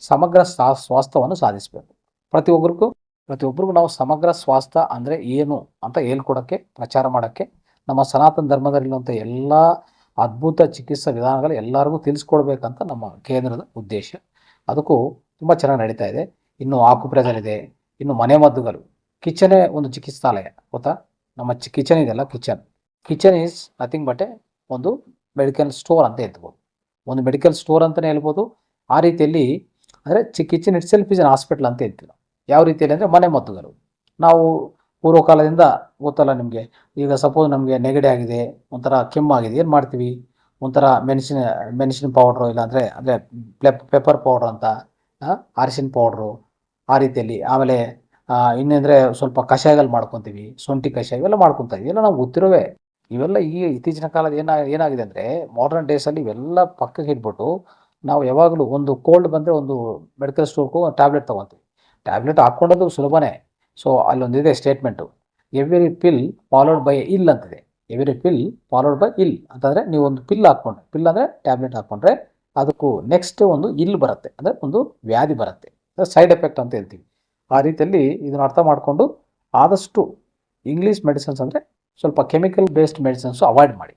ಸಮಗ್ರ ಸ್ವಾಸ್ಥ್ಯವನ್ನು ಸಾಧಿಸಬೇಕು. ಪ್ರತಿಯೊಬ್ಬರಿಗೂ ಪ್ರತಿಯೊಬ್ಬರಿಗೂ ನಾವು ಸಮಗ್ರ ಸ್ವಾಸ್ಥ್ಯ ಅಂದರೆ ಏನು ಅಂತ ಹೇಳ್ಕೊಡೋಕ್ಕೆ, ಪ್ರಚಾರ ಮಾಡೋಕ್ಕೆ, ನಮ್ಮ ಸನಾತನ ಧರ್ಮದಲ್ಲಿರುವಂಥ ಎಲ್ಲ ಅದ್ಭುತ ಚಿಕಿತ್ಸಾ ವಿಧಾನಗಳು ಎಲ್ಲರಿಗೂ ತಿಳಿಸ್ಕೊಡ್ಬೇಕಂತ ನಮ್ಮ ಕೇಂದ್ರದ ಉದ್ದೇಶ. ಅದಕ್ಕೂ ತುಂಬ ಚೆನ್ನಾಗಿ ನಡೀತಾ ಇದೆ. ಇನ್ನು ಆಕುಪ್ರದಲ್ಲಿದೆ, ಇನ್ನು ಇನ್ನು ಮನೆಮದ್ದುಗಳು ಕಿಚನೇ ಒಂದು ಚಿಕಿತ್ಸಾಲಯ, ಗೊತ್ತಾ? ನಮ್ಮ ಚಿ, ಕಿಚನ್ ಇದೆಯಲ್ಲ, kitchen. Kitchen is nothing but a ಒಂದು ಮೆಡಿಕಲ್ ಸ್ಟೋರ್ ಅಂತ ಹೇಳ್ಬೋದು. ಒಂದು ಮೆಡಿಕಲ್ ಸ್ಟೋರ್ ಅಂತಲೇ ಹೇಳ್ಬೋದು. ಆ ರೀತಿಯಲ್ಲಿ, ಅಂದರೆ ಚಿ, kitchen itself is an hospital ಅಂತ ಹೇಳ್ತೀವಿ ಯಾವ ರೀತಿಯಲ್ಲಿ ಅಂದರೆ ಮನೆ ಮದ್ದುಗಳು ನಾವು ಪೂರ್ವಕಾಲದಿಂದ ಗೊತ್ತಲ್ಲ ನಿಮಗೆ. ಈಗ ಸಪೋಸ್ ನಮಗೆ ನೆಗಡಿ ಆಗಿದೆ, ಒಂಥರ ಕೆಮ್ಮಾಗಿದೆ ಏನು ಮಾಡ್ತೀವಿ? ಒಂಥರ ಮೆಣಸಿನ ಮೆಣಸಿನ ಪೌಡ್ರು ಇಲ್ಲಾಂದರೆ, ಅಂದರೆ ಪೆಪ್ಪರ್ ಪೌಡ್ರ್ ಅಂತ ಅರಿಶಿನ ಪೌಡ್ರು ಆ ರೀತಿಯಲ್ಲಿ. ಆಮೇಲೆ ಇನ್ನೆಂದರೆ ಇನ್ನಂದರೆ ಸ್ವಲ್ಪ ಕಷಾಯಗಳು ಮಾಡ್ಕೊತೀವಿ, ಶುಂಠಿ ಕಷಾಯ ಇವೆಲ್ಲ ಮಾಡ್ಕೊತೀವಿ. ಇವೆಲ್ಲ ನಾವು ಗೊತ್ತಿರೋವೆ. ಇವೆಲ್ಲ ಈ ಇತ್ತೀಚಿನ ಕಾಲದ ಏನ, ಏನಾಗಿದೆ ಅಂದರೆ ಮಾಡರ್ನ್ ಡೇಸಲ್ಲಿ ಇವೆಲ್ಲ ಪಕ್ಕಕ್ಕೆ ಇಟ್ಬಿಟ್ಟು, ನಾವು ಯಾವಾಗಲೂ ಒಂದು ಕೋಲ್ಡ್ ಬಂದರೆ ಒಂದು ಮೆಡಿಕಲ್ ಸ್ಟೋರ್ಗೂ ಟ್ಯಾಬ್ಲೆಟ್ ತೊಗೊತೀವಿ ಟ್ಯಾಬ್ಲೆಟ್ ಹಾಕ್ಕೊಂಡದ್ದು ಸುಲಭನೇ. So ಅಲ್ಲೊಂದಿದೆ statement every pill followed by ill ಅಂತಿದೆ. ಎವ್ರಿ ಪಿಲ್ ಫಾಲೋಡ್ ಬೈ ಇಲ್ ಅಂತಂದರೆ ನೀವು ಒಂದು ಪಿಲ್ ಹಾಕ್ಕೊಂಡ್ರೆ. ಪಿಲ್ ಅಂದರೆ ಟ್ಯಾಬ್ಲೆಟ್ ಹಾಕ್ಕೊಂಡ್ರೆ ಅದಕ್ಕೂ ನೆಕ್ಸ್ಟ್ ಒಂದು ಇಲ್ ಬರುತ್ತೆ. ಅಂದರೆ ಒಂದು ವ್ಯಾಧಿ ಬರುತ್ತೆ. ಸೈಡ್ ಎಫೆಕ್ಟ್ ಅಂತ ಹೇಳ್ತೀವಿ. ಆ ರೀತಿಯಲ್ಲಿ ಇದನ್ನು ಅರ್ಥ ಮಾಡಿಕೊಂಡು ಆದಷ್ಟು ಇಂಗ್ಲೀಷ್ ಮೆಡಿಸಿನ್ಸ್ ಅಂದರೆ ಸ್ವಲ್ಪ ಕೆಮಿಕಲ್ ಬೇಸ್ಡ್ ಮೆಡಿಸನ್ಸು ಅವಾಯ್ಡ್ ಮಾಡಿ.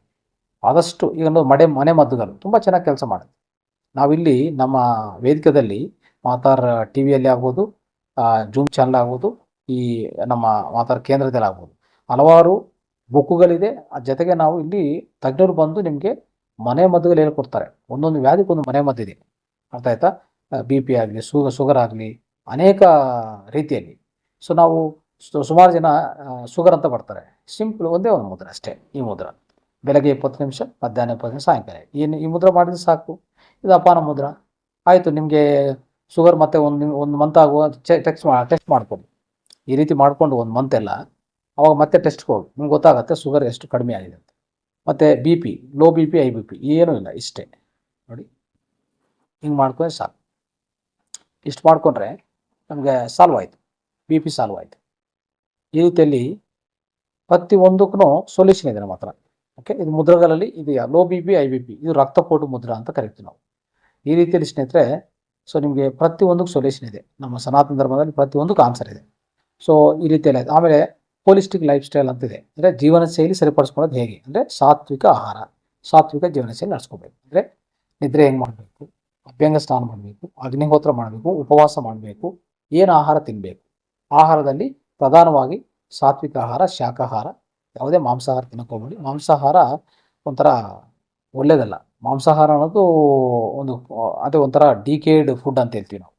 ಆದಷ್ಟು ಈಗ ಮಡೆ, ಮನೆ ಮದ್ದುಗಳು ತುಂಬ ಚೆನ್ನಾಗಿ ಕೆಲಸ ಮಾಡುತ್ತೆ. ನಾವಿಲ್ಲಿ ನಮ್ಮ ವೇದಿಕೆಯಲ್ಲಿ ಮಾತಾರ್ ಟಿ ವಿಯಲ್ಲಿ ಆಗ್ಬೋದು ಜೂಮ್ ಚಾನಲ್ ಆಗ್ಬೋದು, ಈ ನಮ್ಮ ಮಾತಾಡ ಕೇಂದ್ರದಲ್ಲಿ ಆಗ್ಬೋದು. ಹಲವಾರು ಬುಕ್ಕುಗಳಿದೆ. ಜೊತೆಗೆ ನಾವು ಇಲ್ಲಿ ತಜ್ಞರು ಬಂದು ನಿಮಗೆ ಮನೆ ಮದ್ದುಗಳು ಹೇಳ್ಕೊಡ್ತಾರೆ. ಒಂದೊಂದು ವ್ಯಾಧಿಗೆ ಒಂದು ಮನೆ ಮದ್ದಿದೆ. ಅರ್ಥ ಆಯ್ತಾ? ಬಿ ಪಿ ಆಗಲಿ ಸುಗ ಶುಗರ್ ಆಗಲಿ, ಅನೇಕ ರೀತಿಯಲ್ಲಿ. ಸೊ ನಾವು ಸುಮಾರು ಜನ ಶುಗರ್ ಅಂತ ಬರ್ತಾರೆ. ಸಿಂಪಲ್ ಒಂದೇ ಒಂದು ಮುದ್ರ ಅಷ್ಟೇ ಈ ಮುದ್ರ. ಬೆಳಗ್ಗೆ ಇಪ್ಪತ್ತು ನಿಮಿಷ, ಮಧ್ಯಾಹ್ನ ಇಪ್ಪತ್ತು ನಿಮಿಷ, ಸಾಯಂಕಾಲ. ಏನು ಈ ಮುದ್ರ ಮಾಡಿದ್ರೆ ಸಾಕು? ಇದು ಅಪಾನ ಮುದ್ರ. ಆಯಿತು, ನಿಮಗೆ ಶುಗರ್ ಮತ್ತೆ ಒಂದು ಒಂದು ಮಂತ್ ಆಗುವ ಟೆಸ್ಟ್ ಮಾ ಟೆಸ್ಟ್ ಮಾಡ್ಕೊಳ್ಳಿ ಈ ರೀತಿ ಮಾಡಿಕೊಂಡು ಒಂದು ಮಂತ್ ಎಲ್ಲ, ಅವಾಗ ಮತ್ತೆ ಟೆಸ್ಟ್ಗೆ ಹೋಗಿ. ನಿಮ್ಗೆ ಗೊತ್ತಾಗುತ್ತೆ ಶುಗರ್ ಎಷ್ಟು ಕಡಿಮೆ ಆಗಿದೆ ಅಂತ. ಮತ್ತು B P low B P high B P ಏನೂ ಇಲ್ಲ, ಇಷ್ಟೇ. ನೋಡಿ. ಹಿಂಗೆ ಮಾಡ್ಕೊಂಡ್ರೆ ಸಾಕು. ಇಷ್ಟು ಮಾಡಿಕೊಂಡ್ರೆ ನಮಗೆ ಸಾಲ್ವ್ ಆಯಿತು. ಬಿ ಪಿ ಸಾಲ್ವ್ ಆಯಿತು. ಈ ರೀತಿಯಲ್ಲಿ ಪ್ರತಿ ಒಂದಕ್ಕೂ ಸೊಲ್ಯೂಷನ್ ಇದೆ ನಮ್ಮ ಹತ್ರ. ಓಕೆ ಇದು ಮುದ್ರಗಳಲ್ಲಿ, ಇದು low B P high B P ಇದು ರಕ್ತಪೋಟು ಮುದ್ರ ಅಂತ ಕರಿತೀವಿ ನಾವು. ಈ ರೀತಿಯಲ್ಲಿ ಸ್ನೇಹಿತರೆ ಸೊ ನಿಮಗೆ ಪ್ರತಿಯೊಂದಕ್ಕೂ ಸೊಲ್ಯೂಷನ್ ಇದೆ. ನಮ್ಮ ಸನಾತನ ಧರ್ಮದಲ್ಲಿ ಪ್ರತಿಯೊಂದಕ್ಕೆ ಆನ್ಸರ್ ಇದೆ. ಸೊ ಈ ರೀತಿಯಲ್ಲಿ ಆಮೇಲೆ ಹೋಲಿಸ್ಟಿಕ್ ಲೈಫ್ ಸ್ಟೈಲ್ ಅಂತಿದೆ ಅಂದರೆ ಜೀವನ ಶೈಲಿ ಸರಿಪಡಿಸ್ಕೊಳ್ಳೋದು ಹೇಗೆ? ಅಂದರೆ ಸಾತ್ವಿಕ ಆಹಾರ, ಸಾತ್ವಿಕ ಜೀವನ ಶೈಲಿ ನಡೆಸ್ಕೋಬೇಕು. ಅಂದರೆ ನಿದ್ರೆ ಹೆಂಗೆ ಮಾಡಬೇಕು? ಅಭ್ಯಂಗ ಸ್ನಾನ ಮಾಡಬೇಕು, ಅಗ್ನಿಹೋತ್ರ ಮಾಡಬೇಕು, ಉಪವಾಸ ಮಾಡಬೇಕು, ಏನು ಆಹಾರ ತಿನ್ನಬೇಕು ಆಹಾರದಲ್ಲಿ ಪ್ರಧಾನವಾಗಿ ಸಾತ್ವಿಕ ಆಹಾರ ಶಾಖಾಹಾರ ಯಾವುದೇ ಮಾಂಸಾಹಾರ ತಿನ್ನಕೋಬೇಡಿ ಮಾಂಸಾಹಾರ ಒಂಥರ ಒಳ್ಳೇದಲ್ಲ. ಮಾಂಸಾಹಾರ ಅನ್ನೋದು ಒಂದು, ಅದೇ ಒಂಥರ ಡಿಕೇಡ್ ಫುಡ್ ಅಂತ ಹೇಳ್ತೀವಿ ನಾವು.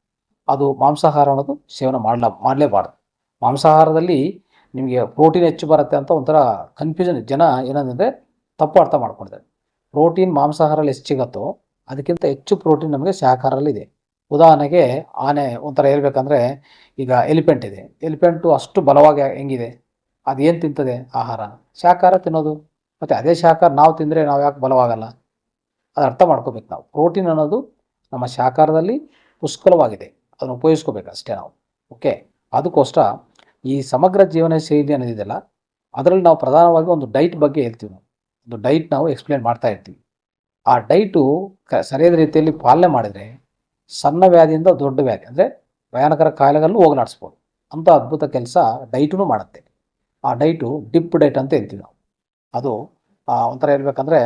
ಅದು ಮಾಂಸಾಹಾರ ಅನ್ನೋದು ಸೇವನೆ ಮಾಡಲ, ಮಾಡಲೇಬಾರ್ದು. ಮಾಂಸಾಹಾರದಲ್ಲಿ ನಿಮಗೆ ಪ್ರೋಟೀನ್ ಹೆಚ್ಚು ಬರುತ್ತೆ ಅಂತ ಒಂಥರ ಕನ್ಫ್ಯೂಷನ್ ಜನ ಏನಂದರೆ ತಪ್ಪು ಅರ್ಥ ಮಾಡ್ಕೊಳ್ತಾರೆ. ಪ್ರೋಟೀನ್ ಮಾಂಸಾಹಾರಲ್ಲಿ ಎಷ್ಟು ಸಿಗುತ್ತೋ ಅದಕ್ಕಿಂತ ಹೆಚ್ಚು ಪ್ರೋಟೀನ್ ನಮಗೆ ಶಾಖಾರಲ್ಲಿದೆ ಉದಾಹರಣೆಗೆ ಆನೆ ಒಂಥರ ಹೇಳ್ಬೇಕಂದ್ರೆ ಈಗ ಎಲಿಫೆಂಟ್ ಇದೆ. ಎಲಿಫೆಂಟು ಅಷ್ಟು ಬಲವಾಗಿ ಹೆಂಗಿದೆ? ಅದು ಏನು ತಿಂತದೆ ಆಹಾರ? ಶಾಖಾಹಾರ ತಿನ್ನೋದು. ಮತ್ತು ಅದೇ ಶಾಖಾರ ನಾವು ತಿಂದರೆ ನಾವು ಯಾಕೆ ಬಲವಾಗಲ್ಲ? ಅದು ಅರ್ಥ ಮಾಡ್ಕೋಬೇಕು ನಾವು. ಪ್ರೋಟೀನ್ ಅನ್ನೋದು ನಮ್ಮ ಶಾಖಾರದಲ್ಲಿ ಪುಷ್ಕಲವಾಗಿದೆ. ಅದನ್ನು ಉಪಯೋಗಿಸ್ಕೋಬೇಕು ಅಷ್ಟೇ ನಾವು. ಓಕೆ? ಅದಕ್ಕೋಸ್ಕರ ಈ ಸಮಗ್ರ ಜೀವನ ಶೈಲಿ ಅನ್ನೋದಿದೆಯಲ್ಲ ಅದರಲ್ಲಿ ನಾವು ಪ್ರಧಾನವಾಗಿ ಒಂದು ಡೈಟ್ ಬಗ್ಗೆ ಹೇಳ್ತೀವಿ ನಾವು. ಒಂದು ಡೈಟ್ ನಾವು ಎಕ್ಸ್ಪ್ಲೇನ್ ಮಾಡ್ತಾ ಇರ್ತೀವಿ. ಆ ಡೈಟು ಕ ಸರಿಯಾದ ರೀತಿಯಲ್ಲಿ ಪಾಲನೆ ಮಾಡಿದರೆ ಸಣ್ಣ ವ್ಯಾಧಿಯಿಂದ ದೊಡ್ಡ ವ್ಯಾಧಿ, ಅಂದರೆ ಭಯಾನಕರ ಕಾಯಿಲೆಗಳಲ್ಲೂ ಹೋಗಲಾಡಿಸ್ಬೋದು ಅಂಥ ಅದ್ಭುತ ಕೆಲಸ ಡೈಟೂ ಮಾಡುತ್ತೆ. ಆ ಡೈಟು ಡಿಪ್ ಡೈಟ್ ಅಂತ ಹೇಳ್ತೀವಿ ನಾವು. ಅದು ಒಂಥರ ಹೇಳ್ಬೇಕಂದ್ರೆ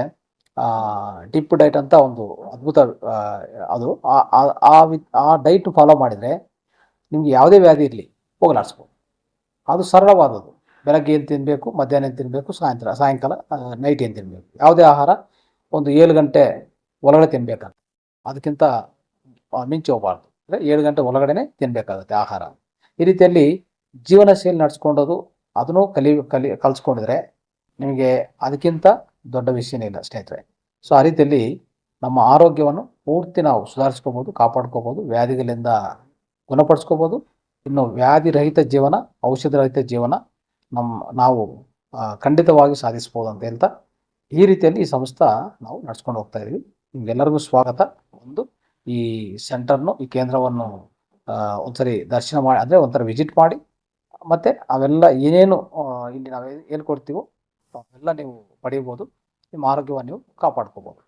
ಡಿಪ್ ಡೈಟ್ ಅಂತ ಒಂದು ಅದ್ಭುತ ಅದು ಆ- ಡೈಟ್ ಫಾಲೋ ಮಾಡಿದರೆ ನಿಮಗೆ ಯಾವುದೇ ವ್ಯಾಧಿ ಇರಲಿ, ಹೋಗಲಾಡಿಸ್ಬೋದು. ಅದು ಸರಳವಾದದ್ದು. ಬೆಳಗ್ಗೆ ಏನು ತಿನ್ನಬೇಕು ಮಧ್ಯಾಹ್ನ ಏನು ತಿನ್ನಬೇಕು ಸಾಯಂಕಾಲ ಸಾಯಂಕಾಲ ನೈಟ್ ಏನು ತಿನ್ನಬೇಕು ಯಾವುದೇ ಆಹಾರ ಒಂದು ಏಳು ಗಂಟೆ ಒಳಗಡೆ ತಿನ್ನಬೇಕಂತ ಅದಕ್ಕಿಂತ ಮಿಂಚು ಮಿಂಚಿ ಹೋಗಬಾರ್ದು. ಅಂದರೆ ಏಳು ಗಂಟೆ ಒಳಗಡೆನೆ ತಿನ್ನಬೇಕಾಗುತ್ತೆ ಆಹಾರ. ಈ ರೀತಿಯಲ್ಲಿ ಜೀವನ ಶೈಲಿ ನಡೆಸ್ಕೊಂಡೋದು, ಅದನ್ನು ಕಲಿ ಕಲಿ, ಕಲಿಸ್ಕೊಂಡಿದ್ರೆ ನಿಮಗೆ ಅದಕ್ಕಿಂತ ದೊಡ್ಡ ವಿಷಯನೇ ಇಲ್ಲ, ಸ್ನೇಹಿತರೆ. ಸೊ ಆ ರೀತಿಯಲ್ಲಿ ನಮ್ಮ ಆರೋಗ್ಯವನ್ನು ಪೂರ್ತಿ ನಾವು ಸುಧಾರಿಸ್ಕೋಬೋದು, ಕಾಪಾಡ್ಕೋಬೋದು, ವ್ಯಾಧಿಗಳಿಂದ ಗುಣಪಡಿಸ್ಕೋಬೋದು. ಇನ್ನು ವ್ಯಾಧಿರಹಿತ ಜೀವನ ಔಷಧ ರಹಿತ ಜೀವನ ನಮ್ಮ ನಾವು ಖಂಡಿತವಾಗಿ ಸಾಧಿಸ್ಬೋದು ಅಂತ ಹೇಳ್ತಾ ಈ ರೀತಿಯಲ್ಲಿ ಈ ಸಂಸ್ಥೆ ನಾವು ನಡ್ಸ್ಕೊಂಡು ಹೋಗ್ತಾ ಇದ್ದೀವಿ ನಿಮ್ಗೆಲ್ಲರಿಗೂ ಸ್ವಾಗತ. ಒಂದು ಈ ಸೆಂಟರ್ನು ಈ ಕೇಂದ್ರವನ್ನು ಒಂದ್ಸರಿ ದರ್ಶನ ಮಾಡಿ, ಅಂದರೆ ಒಂಥರ ವಿಸಿಟ್ ಮಾಡಿ, ಮತ್ತು ಅವೆಲ್ಲ ಏನೇನು ಇಲ್ಲಿ ನಾವು ಏನು ಕೊಡ್ತೀವೋ, ಅವೆಲ್ಲ ನೀವು ಪಡೆಯಬೋದು ನಿಮ್ಮ ಆರೋಗ್ಯವನ್ನು ನೀವು ಕಾಪಾಡ್ಕೋಬೋದು